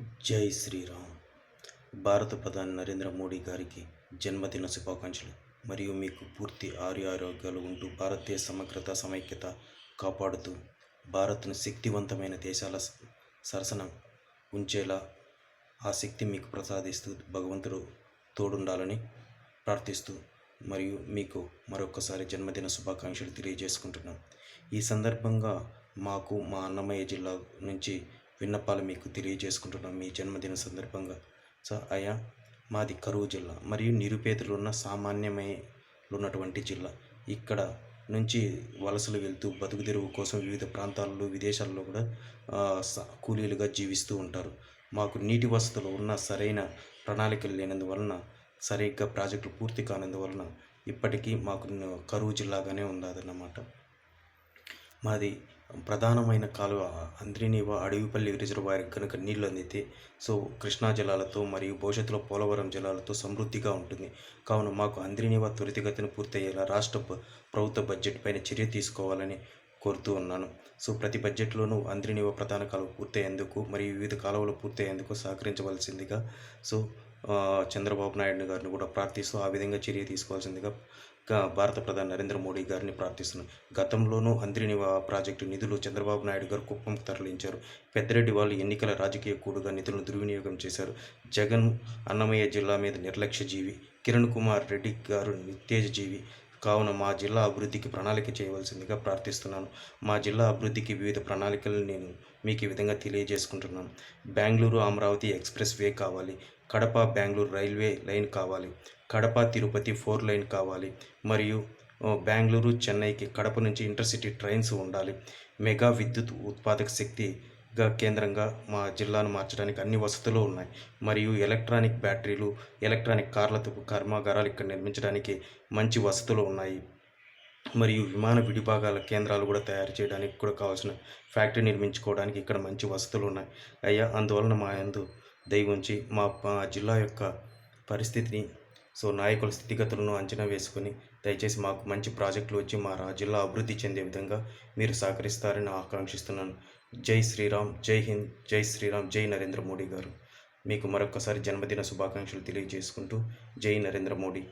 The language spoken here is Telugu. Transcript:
జై శ్రీరామ్. భారత ప్రధాని నరేంద్ర మోడీ గారికి జన్మదిన శుభాకాంక్షలు. మరియు మీకు పూర్తి ఆరు ఆరోగ్యాలు ఉంటూ భారతీయ సమగ్రత సమైక్యత కాపాడుతూ భారత్ను శక్తివంతమైన దేశాల స- సరసన ఉంచేలా ఆ శక్తి మీకు ప్రసాదిస్తూ భగవంతుడు తోడుండాలని ప్రార్థిస్తూ మరియు మీకు మరొకసారి జన్మదిన శుభాకాంక్షలు తెలియజేసుకుంటున్నాం. ఈ సందర్భంగా మాకు మా అన్నమయ్య జిల్లా నుంచి విన్నపాలు మీకు తెలియజేసుకుంటున్నాం మీ జన్మదిన సందర్భంగా. సో అయ్యా మాది కరువు జిల్లా మరియు నిరుపేదలు ఉన్న సామాన్యమై ఉన్నటువంటి జిల్లా. ఇక్కడ నుంచి వలసలు వెళ్తూ బతుకు తెరువు కోసం వివిధ ప్రాంతాల్లో విదేశాల్లో కూడా కూలీలుగా జీవిస్తూ ఉంటారు. మాకు నీటి వసతులు ఉన్న సరైన ప్రణాళికలు లేనందువలన సరిగ్గా ప్రాజెక్టులు పూర్తి కానందువలన ఇప్పటికీ మాకు కరువు జిల్లాగానే ఉందన్నమాట. మాది ప్రధానమైన కాలువ అంద్రినీవ అడవిపల్లి రిజర్వాయర్ కనుక నీళ్ళు అందితే సో కృష్ణా జలాలతో మరియు భవిష్యత్తులో పోలవరం జలాలతో సమృద్ధిగా ఉంటుంది. కావున మాకు అంద్రినీవ త్వరితగతిన పూర్తయ్యేలా రాష్ట్ర ప్రభుత్వ బడ్జెట్ పైన చర్య తీసుకోవాలని కోరుతూ ఉన్నాను. సో ప్రతి బడ్జెట్లోనూ అంద్రినీవ ప్రధాన కాలువ పూర్తయ్యేందుకు మరియు వివిధ కాలువలు పూర్తయ్యేందుకు సహకరించవలసిందిగా సో చంద్రబాబు నాయుడు గారిని కూడా ప్రార్థిస్తూ ఆ విధంగా చర్య తీసుకోవాల్సిందిగా భారత ప్రధాని నరేంద్ర మోడీ గారిని ప్రార్థిస్తున్నాను గతంలోనూ అంద్రినివ ప్రాజెక్టు నిధులు చంద్రబాబు నాయుడు గారు కుప్పంకు తరలించారు. పెద్దిరెడ్డి వాళ్ళు ఎన్నికల రాజకీయ కూడుగా నిధులను దుర్వినియోగం చేశారు. జగన్ అన్నమయ్య జిల్లా మీద నిర్లక్ష్య జీవి కిరణ్ కుమార్ రెడ్డి గారు నిత్తేజ జీవి కావున మా జిల్లా అభివృద్ధికి ప్రణాళిక చేయవలసిందిగా ప్రార్థిస్తున్నాను. మా జిల్లా అభివృద్ధికి వివిధ ప్రణాళికలు నేను మీకు ఈ విధంగా తెలియజేసుకుంటున్నాను. బెంగళూరు అమరావతి ఎక్స్ప్రెస్ వే కావాలి. కడప బెంగళూరు రైల్వే లైన్ కావాలి. కడప తిరుపతి ఫోర్ లైన్ కావాలి. మరియు బెంగళూరు చెన్నైకి కడప నుంచి ఇంటర్సిటీ ట్రైన్స్ ఉండాలి. మెగా విద్యుత్ ఉత్పాదక శక్తి గా కేంద్రంగా మా జిల్లాను మార్చడానికి అన్ని వసతులు ఉన్నాయి. మరియు ఎలక్ట్రానిక్ బ్యాటరీలు ఎలక్ట్రానిక్ కార్లతో కర్మాగారాలు ఇక్కడ నిర్మించడానికి మంచి వసతులు ఉన్నాయి. మరియు విమాన విడిభాగాల కేంద్రాలు కూడా తయారు చేయడానికి కూడా కావాల్సిన ఫ్యాక్టరీ నిర్మించుకోవడానికి ఇక్కడ మంచి వసతులు ఉన్నాయి. అయ్యా అందువలన మా యందు దయ ఉంచి మా మా జిల్లా యొక్క పరిస్థితిని సో నాయకుల స్థితిగతులను అంచనా వేసుకుని దయచేసి మాకు మంచి ప్రాజెక్టులు వచ్చి మా రా జిల్లా అభివృద్ధి చెందే విధంగా మీరు సహకరిస్తారని ఆకాంక్షిస్తున్నాను. జై శ్రీరామ్ జై హింద్ జై శ్రీరామ్ జై నరేంద్ర మోడీ గారు. మీకు మరొకసారి జన్మదిన శుభాకాంక్షలు తెలియజేసుకుంటూ జై నరేంద్ర మోడీ.